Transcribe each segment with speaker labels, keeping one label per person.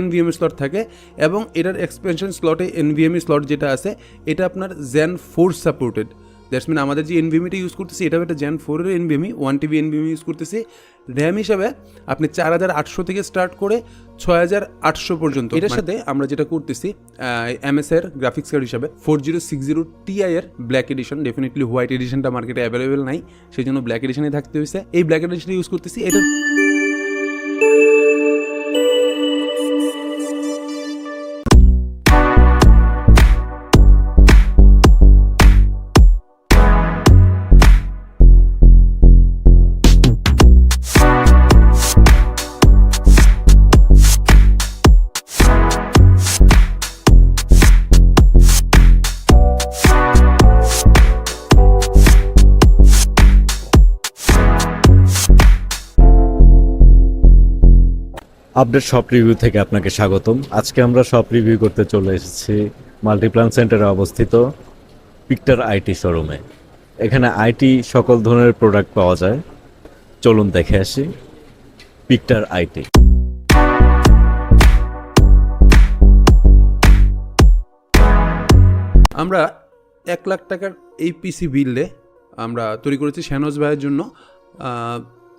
Speaker 1: NVMe slot থাকে এবং এটার এক্সপেনশন স্লটে এনভিএমই স্লট যেটা আছে এটা আপনার gen four supported that's mean আমাদের যে এনভিএমিটা ইউজ করতেছি এটাও একটা জ্যান ফোরের NVMe one TB NVMe use করতেছি। র্যাম হিসাবে আপনি চার হাজার আটশো থেকে স্টার্ট করে ছয় হাজার আটশো পর্যন্ত এটার সাথে আমরা যেটা করতেছি এমএস এর গ্রাফিক্স কার্ড হিসাবে four zero six zero Ti এর ব্ল্যাক এডিশন ডেফিনেটলি হোয়াইট এডিশনটা মার্কেটে অ্যাভেলেবেল নাই সেই জন্য ব্ল্যাক এডিশনে থাকতে হয়েছে। এই ব্ল্যাক এডিশন ইউজ করতেছি এটা
Speaker 2: আপডেট শপ রিভিউ থেকে আপনাকে স্বাগতম। আজকে আমরা শপ রিভিউ করতে চলে এসেছি মাল্টিপ্লান সেন্টারে অবস্থিত পিকটার আইটি শোরুমে এখানে আইটি সকল ধরনের প্রোডাক্ট পাওয়া যায়। চলুন দেখে আসি পিকটার আইটি
Speaker 1: আমরা এক লাখ টাকার এই পিসি বিললে আমরা তৈরি করেছি শ্যানজ ভাইয়ের জন্য।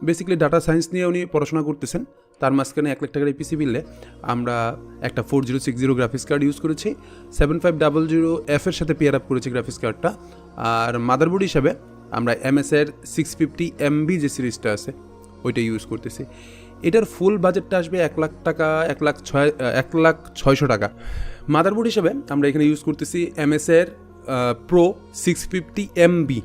Speaker 1: বেসিক্যালি ডাটা সায়েন্স নিয়ে উনি পড়াশোনা করতেছেন। তার মাঝখানে এক লাখ টাকার এপিসি পিসি বিললে আমরা একটা four zero six zero graphics card use করেছি সেভেন ফাইভ ডাবল জিরো এফের সাথে পেয়ার আপ করেছি গ্রাফিক্স কার্ডটা আর মাদারবোর্ড হিসাবে আমরা এমএসের সিক্স ফিফটি এমবি যে সিরিজটা আছে, ওইটা ইউজ করতেছি। এটার ফুল বাজেটটা আসবে এক লাখ টাকা, এক লাখ ছয়, এক লাখ ছয়শো টাকা। মাদারবোর্ড হিসাবে আমরা এখানে ইউজ করতেছি এমএসের প্রো সিক্স ফিফটি এমবি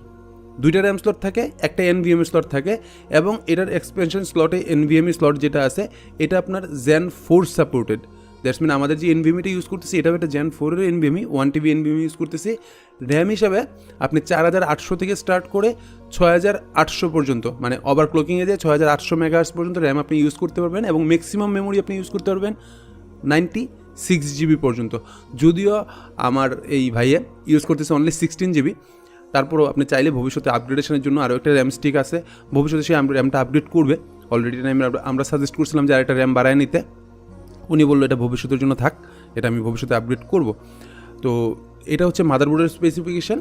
Speaker 1: দুইটা র্যাম স্লট থাকে, একটা এনভিএম স্লট থাকে এবং এটার এক্সপেনশন স্লটে এনভিএমই স্লট যেটা আছে, এটা আপনার gen four supported that's mean আমাদের যে এনভিএমিটা ইউজ করতেছি, এটাও একটা জ্যান ফোরের NVMe one TB NVMe use করতেছি। র্যাম হিসাবে আপনি চার হাজার আটশো থেকে স্টার্ট করে ছয় হাজার আটশো পর্যন্ত মানে ওভার ক্লকিংয়ে দিয়ে ছয় হাজার আটশো মেগাহার্স পর্যন্ত র্যাম আপনি ইউজ করতে পারবেন এবং ম্যাক্সিমাম মেমোরি আপনি ইউজ করতে পারবেন নাইনটি সিক্স জিবি পর্যন্ত। যদিও আমার এই ভাইয়ে ইউজ করতেছে অনলি সিক্সটিন জিবি তারপরও আপনি চাইলে ভবিষ্যতে আপগ্রেডেশনের জন্য আরও একটা র্যাম স্টিক আছে। ভবিষ্যতে সেই র্যামটা আপডেট করবে। অলরেডি আমি আমরা সাজেস্ট করছিলাম যে আরেকটা র্যাম বাড়ায় নিতে। উনি বলল, এটা ভবিষ্যতের জন্য থাক, এটা আমি ভবিষ্যতে আপডেট করব। তো এটা হচ্ছে মাদারবোর্ডের স্পেসিফিকেশান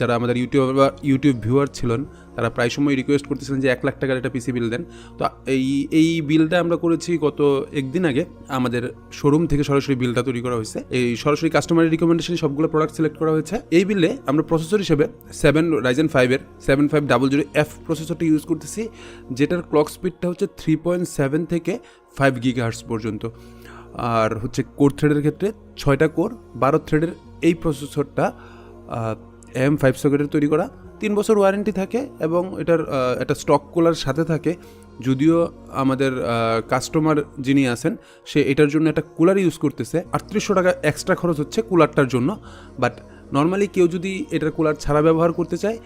Speaker 1: যারা আমাদের ইউটিউব বা ইউটিউব ভিউয়ার ছিলেন, তারা প্রায় সময় রিকোয়েস্ট করতেছিলেন যে এক লাখ টাকার একটা পিসি বিল দেন। তো এই এই বিলটা আমরা করেছি গত একদিন আগে। আমাদের শোরুম থেকে সরাসরি বিলটা তৈরি করা হয়েছে। এই সরাসরি কাস্টমারের রিকমেন্ডেশনে সবগুলো প্রোডাক্ট সিলেক্ট করা হয়েছে। এই বিলে আমরা প্রসেসর হিসেবে সেভেন রাইজেন ফাইভের seven five double zero F প্রসেসরটা use করতেছি, যেটার ক্লক স্পিডটা হচ্ছে থ্রি পয়েন্ট সেভেন থেকে ফাইভ গিগাহার্স পর্যন্ত। আর হচ্ছে কোর থ্রেডের ক্ষেত্রে ছয়টা কোর বারো থ্রেডের এই প্রসেসরটা এম ফাইভ সকেটের তৈরি করা। তিন বছর ওয়ারেন্টি থাকে এবং এটার একটা স্টক কুলার সাথে থাকে। যদিও আমাদের কাস্টমার যিনি আছেন, সে এটার জন্য একটা কুলার ইউজ করতেছে। আটত্রিশশো টাকা এক্সট্রা খরচ হচ্ছে কুলারটার জন্য। বাট নর্মালি কেউ যদি এটার কুলার ছাড়া ব্যবহার করতে চায়,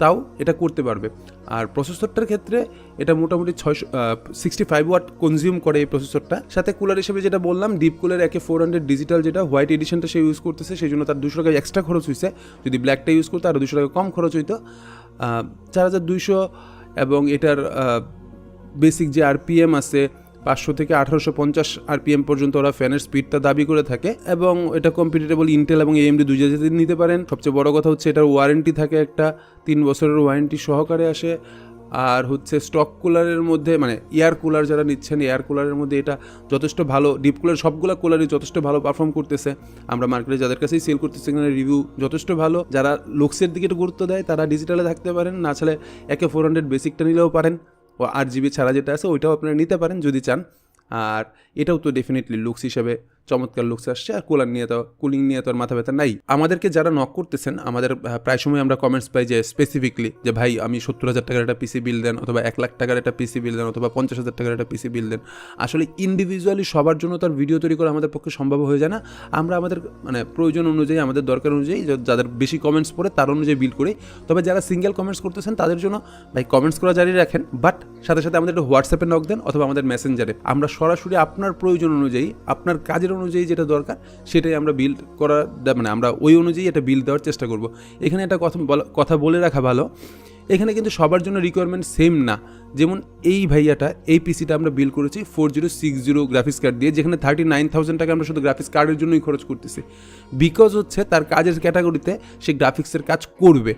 Speaker 1: তাও এটা করতে পারবে। আর প্রসেসরটার ক্ষেত্রে এটা মোটামুটি ছয়শো সিক্সটি ফাইভ ওয়াট কনজিউম করে এই প্রসেসরটা। সাথে কুলার হিসেবে যেটা বললাম deep cooler AK four hundred digital যেটা হোয়াইট এডিশনটা সে ইউজ করতেছে, সেই জন্য তার দুশো টাকা এক্সট্রা খরচ হয়েছে যদি ব্ল্যাকটা ইউজ করতো আরও দুশো টাকা কম খরচ হইতো। চার হাজার দুইশো এবং এটার বেসিক যে আর পি এম আছে পাঁচশো থেকে আঠারোশো পঞ্চাশ আরপিএম পর্যন্ত ওরা ফ্যানের স্পিডটা দাবি করে থাকে এবং এটা কম্পিটেবল ইন্টেল এবং এএমডি দুই জায়গাতে নিতে পারেন। সবচেয়ে বড় কথা হচ্ছে এটার ওয়ারেন্টি থাকে একটা, তিন বছরের ওয়ারেন্টি সহকারে আসে। আর হচ্ছে স্টক কুলারের মধ্যে মানে এয়ার কুলার যারা নিচ্ছেন এয়ার কুলারের মধ্যে এটা যথেষ্ট ভালো ডিপ কুলার সবগুলো কুলারই যথেষ্ট ভালো পারফর্ম করতেছে। আমরা মার্কেটে যাদের কাছেই সেল করতেছি সেখানে রিভিউ যথেষ্ট ভালো। যারা লুকসের দিকে একটু গুরুত্ব দেয়, তারা ডিজিটালে থাকতে পারেন। না ছাড়া একে ফোর হান্ড্রেড বেসিকটা নিলেও পারেন। ও আট জিবি ছাড়া যেটা আছে ওইটাও আপনারা নিতে পারেন যদি চান। আর এটাও তো ডেফিনেটলি লুকস হিসাবে। চমৎকার লুকস আসছে। আর কুলার নিয়ে তো কুলিং নিয়ে তো আর মাথা ব্যথা নাই। আমাদেরকে যারা নক করতেছেন, আমাদের প্রায় সময় আমরা কমেন্টস পাই যে স্পেসিফিকলি যে, ভাই, আমি সত্তর হাজার টাকার একটা পিসি বিল দেন অথবা এক লাখ টাকার একটা পিসি বিল দেন অথবা পঞ্চাশ হাজার টাকার একটা পিসি বিল দেন। আসলে ইন্ডিভিজুয়ালি সবার জন্য তার ভিডিও তৈরি করা আমাদের পক্ষে সম্ভব হয়ে যায় না। আমরা আমাদের মানে প্রয়োজন অনুযায়ী, আমাদের দরকার অনুযায়ী যাদের বেশি কমেন্টস পড়ে তার অনুযায়ী বিল করি। তবে যারা সিঙ্গেল কমেন্টস করতেছেন, তাদের জন্য, ভাই কমেন্টস করা জারি রাখেন। বাট সাথে সাথে আমাদের একটু হোয়াটসঅ্যাপে নক দেন অথবা আমাদের মেসেঞ্জারে আমরা সরাসরি আপনার প্রয়োজন অনুযায়ী, আপনার কাজের অনুযায়ী যেটা দরকার, সেটাই আমরা বিল করা মানে আমরা ওই অনুযায়ী এটা বিল দেওয়ার চেষ্টা করব। এখানে একটা কথা কথা বলে রাখা ভালো। এখানে কিন্তু সবার জন্য রিকোয়ারমেন্ট সেম না। যেমন এই ভাইয়াটা, এই পিসিটা আমরা বিল করেছি four zero six zero graphics card দিয়ে, যেখানে থার্টি নাইন থাউজেন্ড টাকা আমরা শুধু গ্রাফিক্স কার্ডের জন্যই খরচ করতেছি। বিকজ হচ্ছে তার কাজের ক্যাটাগরিতে সে গ্রাফিক্সের কাজ করবে।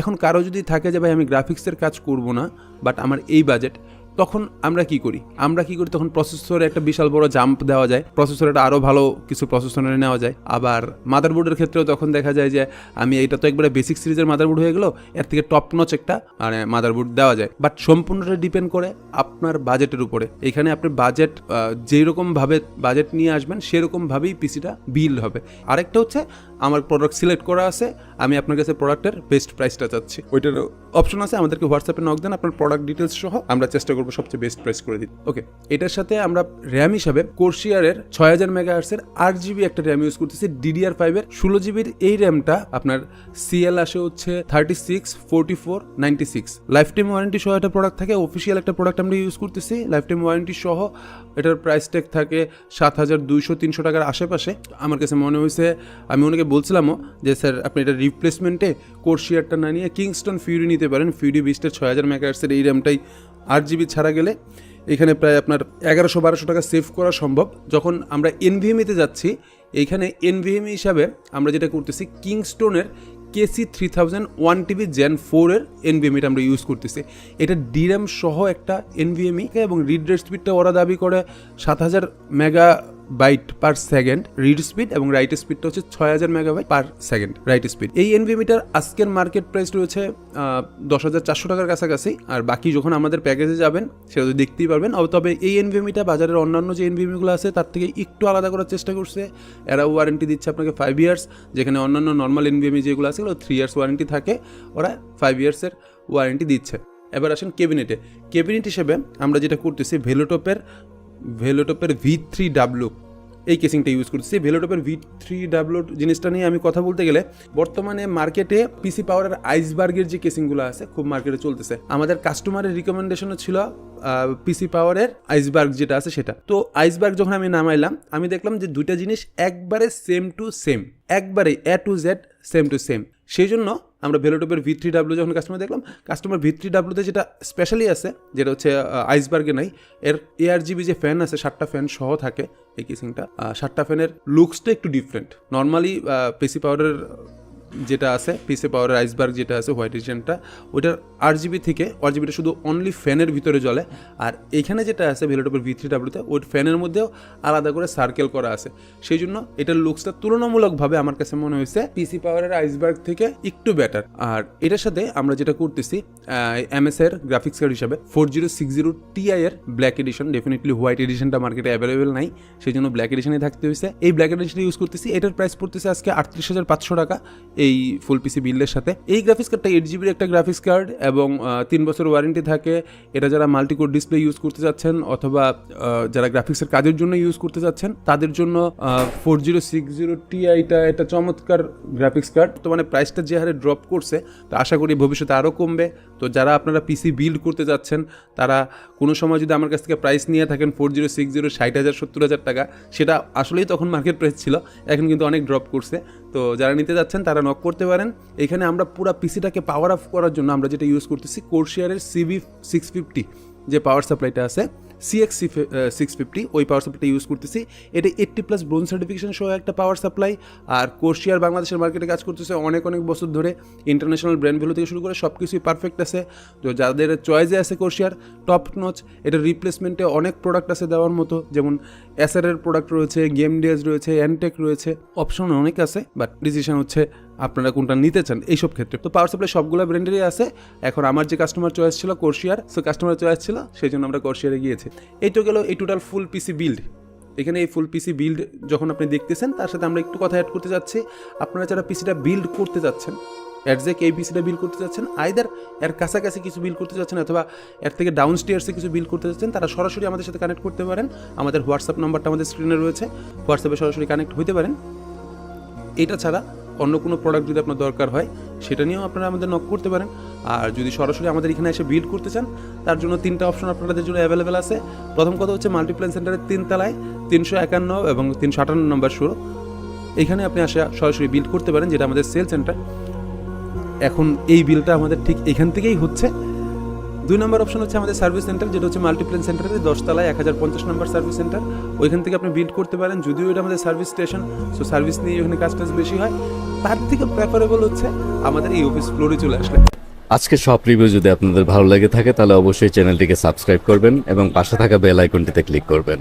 Speaker 1: এখন কারও যদি থাকে যে, ভাই, আমি গ্রাফিক্সের কাজ করব না বাট আমার এই বাজেট তখন আমরা কি করি? আমরা কি করি? তখন প্রসেসরে একটা বিশাল বড় জাম্প দেওয়া যায়। প্রসেসরে একটা আরও ভালো কিছু প্রসেসরে নেওয়া যায়। আবার মাদারবোর্ডের ক্ষেত্রেও তখন দেখা যায় যে, আমি এটা তো একবারে বেসিক সিরিজের মাদারবোর্ড হয়ে গেলো, এর থেকে টপ নচ একটা মানে মাদারবোর্ড দেওয়া যায়। বাট সম্পূর্ণটা ডিপেন্ড করে আপনার বাজেটের উপরে। এখানে আপনি বাজেট যেই রকমভাবে বাজেট নিয়ে আসবেন, সেরকমভাবেই পিসিটা বিল হবে। আরেকটা হচ্ছে, আমার প্রোডাক্ট সিলেক্ট করা আছে, আমি আপনার কাছে প্রোডাক্টের বেস্ট প্রাইসটা চাচ্ছি। ওইটার অপশন আছে, আমাদেরকে হোয়াটসঅ্যাপে নক দেন, আপনার প্রোডাক্ট ডিটেলস সহ আমরা চেষ্টা করব সবচেয়ে বেস্ট প্রাইস করে দিই ওকে এটার সাথে আমরা র্যাম হিসাবে কোর্সিয়ারের ছয় হাজার মেগা আর্টসের আট জিবি একটা র্যাম ইউজ করতেছি ডিডিআর ফাইভের ষোলো জিবির এই র্যামটা আপনার সিএল আসে হচ্ছে thirty six forty four ninety six lifetime warranty সহ একটা প্রোডাক্ট থাকে অফিসিয়াল একটা প্রোডাক্ট আমরা ইউজ করতেছি লাইফ টাইম ওয়ারেন্টি সহ এটার প্রাইস ট্যাগ থাকে সাত হাজার দুইশো তিনশো টাকার আশেপাশে। আমার কাছে মনে হয়েছে, আমি ওনাকে বলছিলামও যে, স্যার, আপনি এটা রিপ্লেসমেন্টে কোর্সিয়ারটা না নিয়ে কিংস্টন ফিউরি নিতে পারেন। ফিউরি বিস্টের ছয় হাজার মেগাহার্সের এই র্যামটাই আট জিবি ছাড়া গেলে এখানে প্রায় আপনার এগারোশো, বারোশো টাকা সেভ করা সম্ভব। যখন আমরা এনভিএমিতে যাচ্ছি এইখানে এনভিএমি হিসাবে আমরা যেটা করতেছি কিংস্টোনের KC three thousand one TB gen ফোরের এনভিএমিটা আমরা ইউজ করতেছি। এটা ডিরাম সহ একটা এনভিএমি এবং রিড রেট স্পিডটা ওরা দাবি করে সাত হাজার megabyte per second read speed এবং রাইট স্পিডটা হচ্ছে ছয় হাজার megabyte per second write speed এই এনভিএমিটার আজকের মার্কেট প্রাইস রয়েছে দশ হাজার চারশো টাকার কাছাকাছি। আর বাকি যখন আমাদের প্যাকেজে যাবেন, সেটা তো দেখতেই পারবেন। তবে এই এনভিএমিটা বাজারের অন্যান্য যে এনভিএমিগুলো আছে, তার থেকে একটু আলাদা করার চেষ্টা করছে। এরা ওয়ারেন্টি দিচ্ছে আপনাকে ফাইভ ইয়ার্স যেখানে অন্যান্য নর্মাল এনভিএমি যেগুলো আছে, সেগুলো থ্রি ইয়ার্স ওয়ারেন্টি থাকে। ওরা ফাইভ ইয়ার্সের ওয়ারেন্টি দিচ্ছে। এবার আসেন কেবিনেটে কেবিনেট হিসেবে আমরা যেটা করতেছি ভেলোটপের ভেলোটপের ভি থ্রি ডাব্লু এই কেসিংটা ইউজ করতেছি ভেলোটপের ভি থ্রি ডাব্লু জিনিসটা নিয়ে আমি কথা বলতে গেলে বর্তমানে মার্কেটে পিসি পাওয়ারের আইসবার্গের যে কেসিংগুলো আছে, খুব মার্কেটে চলতেছে। আমাদের কাস্টমারের রিকমেন্ডেশনও ছিল পিসি পাওয়ারের আইসবার্গ যেটা আছে সেটা। তো আইসবার্গ যখন আমি নামাইলাম, আমি দেখলাম যে দুইটা জিনিস একবারে সেম টু সেম একবারে A to Z same to same সেই জন্য আমরা ভেলোটপের ভি থ্রি ডাব্লু যখন কাস্টমার দেখলাম কাস্টমার ভি থ্রি ডাব্লুতে যেটা স্পেশালি আছে, যেটা হচ্ছে আইসবার্গে নাই, এর এআর জিবি যে ফ্যান আছে, সাতটা ফ্যান সহ থাকে এই কিসিংটা সাতটা ফ্যানের লুকসটা একটু ডিফারেন্ট নর্মালি পেসি পাওয়ারের যেটা আছে, পিসি পাওয়ারের আইসবার্গ যেটা আছে হোয়াইট এডিশনটা ওইটার আট জিবি থেকে আট জিবিটা শুধু অনলি ফ্যানের ভিতরে জ্বলে। আর এখানে যেটা আছে ভেলোটপের ভি থ্রি ওই ফ্যানের মধ্যেও আলাদা করে সার্কেল করা আছে। সেই জন্য এটার লুকসটা তুলনামূলকভাবে আমার কাছে মনে হয়েছে পিসি পাওয়ারের আইসবার্গ থেকে একটু বেটার আর এটার সাথে আমরা যেটা করতেছি এমএস এর গ্রাফিক্স কার্ড হিসাবে four zero six zero Ti এর ব্ল্যাক এডিশন ডেফিনেটলি হোয়াইট এডিশনটা মার্কেটে অ্যাভেলেবেল নাই। সেই জন্য ব্ল্যাক এডিশনে থাকতে হয়েছে। এই ব্ল্যাক এডিশন ইউজ করতেছি, এটার প্রাইস পড়তেছে আজকে আটত্রিশ হাজার পাঁচশো টাকা। এই ফুল পিসি বিল্ডের সাথে। এই গ্রাফিক্স কার্ডটা এইট জিবির একটা গ্রাফিক্স কার্ড এবং তিন বছর ওয়ারেন্টি থাকে। এটা যারা মাল্টিকোড ডিসপ্লে ইউজ করতে যাচ্ছেন অথবা যারা গ্রাফিক্সের কাজের জন্য ইউজ করতে যাচ্ছেন, তাদের জন্য ফোর জিরো সিক্স জিরো টিআইটা এটা চমৎকার গ্রাফিক্স কার্ড তো মানে প্রাইসটা যে হারে ড্রপ করছে, তো আশা করি ভবিষ্যতে আরও কমবে। তো যারা আপনারা পিসি বিল্ড করতে যাচ্ছেন, তারা কোনো সময় যদি আমার কাছ থেকে প্রাইস নিয়ে থাকেন ফোর জিরো সিক্স জিরো ষাট হাজার সত্তর হাজার টাকা, সেটা আসলেই তখন মার্কেট প্রাইস ছিল, এখন কিন্তু অনেক ড্রপ করছে। তো যারা নিতে যাচ্ছেন, তারা নক করতে পারেন। এখানে আমরা পুরো পিসিটাকে পাওয়ার অফ করার জন্য আমরা যেটা ইউজ করতেছি কোর্শিয়ারের সিবি সিক্স ফিফটি যে পাওয়ার সাপ্লাইটা আছে সিএক্স সিক্স ফিফটি ওই পাওয়ার সাপ্লাইটা ইউজ করতেছি। এটা এইট্টি প্লাস ব্রোন সার্টিফিকেশন সহ একটা পাওয়ার সাপ্লাই আর কোর্শিয়ার বাংলাদেশের মার্কেটে কাজ করতেছে অনেক অনেক বছর ধরে। ইন্টারন্যাশনাল ব্র্যান্ড ভ্যালু থেকে শুরু করে সব কিছুই পারফেক্ট আছে। তো যাদের চয়েসে আছে কোর্শিয়ার টপ নচ এটা রিপ্লেসমেন্টে অনেক প্রোডাক্ট আছে দেওয়ার মতো। যেমন এসআরের প্রোডাক্ট রয়েছে গেম ডেজ রয়েছে অ্যানটেক রয়েছে। অপশন অনেক আছে বাট ডিসিশন হচ্ছে আপনারা কোনটা নিতে চান, এইসব ক্ষেত্রে। তো পাওয়ার সাপ্লাই সবগুলো ব্র্যান্ডেরই আছে। এখন আমার যে কাস্টমার চয়েস ছিল কোর্শিয়ার সো কাস্টমার চয়েস ছিল সেই জন্য আমরা কোর্শিয়ারে গিয়েছি। এই তো গেল এই টোটাল ফুল পিসি বিল্ড এখানে এই ফুল পিসি বিল্ড যখন আপনি দেখতেছেন, তার সাথে আমরা একটু কথা অ্যাড করতে যাচ্ছি। আপনারা যারা পিসিটা বিল্ড করতে যাচ্ছেন অ্যাডজেক এই পিসিটা বিল করতে যাচ্ছেন আইদার এর কাছাকাছি কিছু বিল করতে যাচ্ছেন অথবা এর থেকে ডাউন স্টিয়ার্সে কিছু বিল করতে যাচ্ছেন, তারা সরাসরি আমাদের সাথে কানেক্ট করতে পারেন। আমাদের হোয়াটসঅ্যাপ নাম্বারটা আমাদের স্ক্রিনে রয়েছে। হোয়াটসঅ্যাপে সরাসরি কানেক্ট হতে পারেন। এটা ছাড়া অন্য কোনো প্রোডাক্ট যদি আপনার দরকার হয়, সেটা নিয়েও আপনারা আমাদের নক করতে পারেন। আর যদি সরাসরি আমাদের এখানে এসে বিল্ড করতে চান, তার জন্য তিনটা অপশন আপনাদের জন্য অ্যাভেলেবেল আছে। প্রথম কথা হচ্ছে মাল্টিপ্ল্যান সেন্টারের তিন তলায় তিনশো একান্ন এবং তিনশো আটান্ন নম্বর শুরু এখানে আপনি আসা সরাসরি বিল্ড করতে পারেন, যেটা আমাদের সেল সেন্টার এখন এই বিলটা আমাদের ঠিক এখান থেকেই হচ্ছে। দুই নম্বর অপশন হচ্ছে আমাদের সার্ভিস সেন্টার যেটা হচ্ছে মাল্টিপ্লেন সেন্টারের দশতলায় এক হাজার পঞ্চাশ নম্বর সার্ভিস সেন্টার ওইখান থেকে আপনি বিল্ড করতে পারেন, যদিও এটা আমাদের সার্ভিস স্টেশন সো সার্ভিস নিয়ে ওখানে কাজ টাজ বেশি হয়। তার থেকে প্রেফারেবল হচ্ছে আমাদের এই অফিস ফ্লোরে চলে আসলে।
Speaker 2: আজকে সব রিভিউ যদি আপনাদের ভালো লেগে থাকে, তাহলে অবশ্যই চ্যানেলটিকে সাবস্ক্রাইব করবেন এবং পাশে থাকা বেল আইকনটিতে ক্লিক করবেন।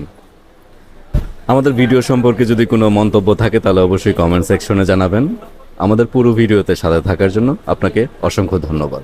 Speaker 2: আমাদের ভিডিও সম্পর্কে যদি কোনো মন্তব্য থাকে, তাহলে অবশ্যই কমেন্ট সেকশনে জানাবেন। আমাদের পুরো ভিডিওতে সাথে থাকার জন্য আপনাকে অসংখ্য ধন্যবাদ।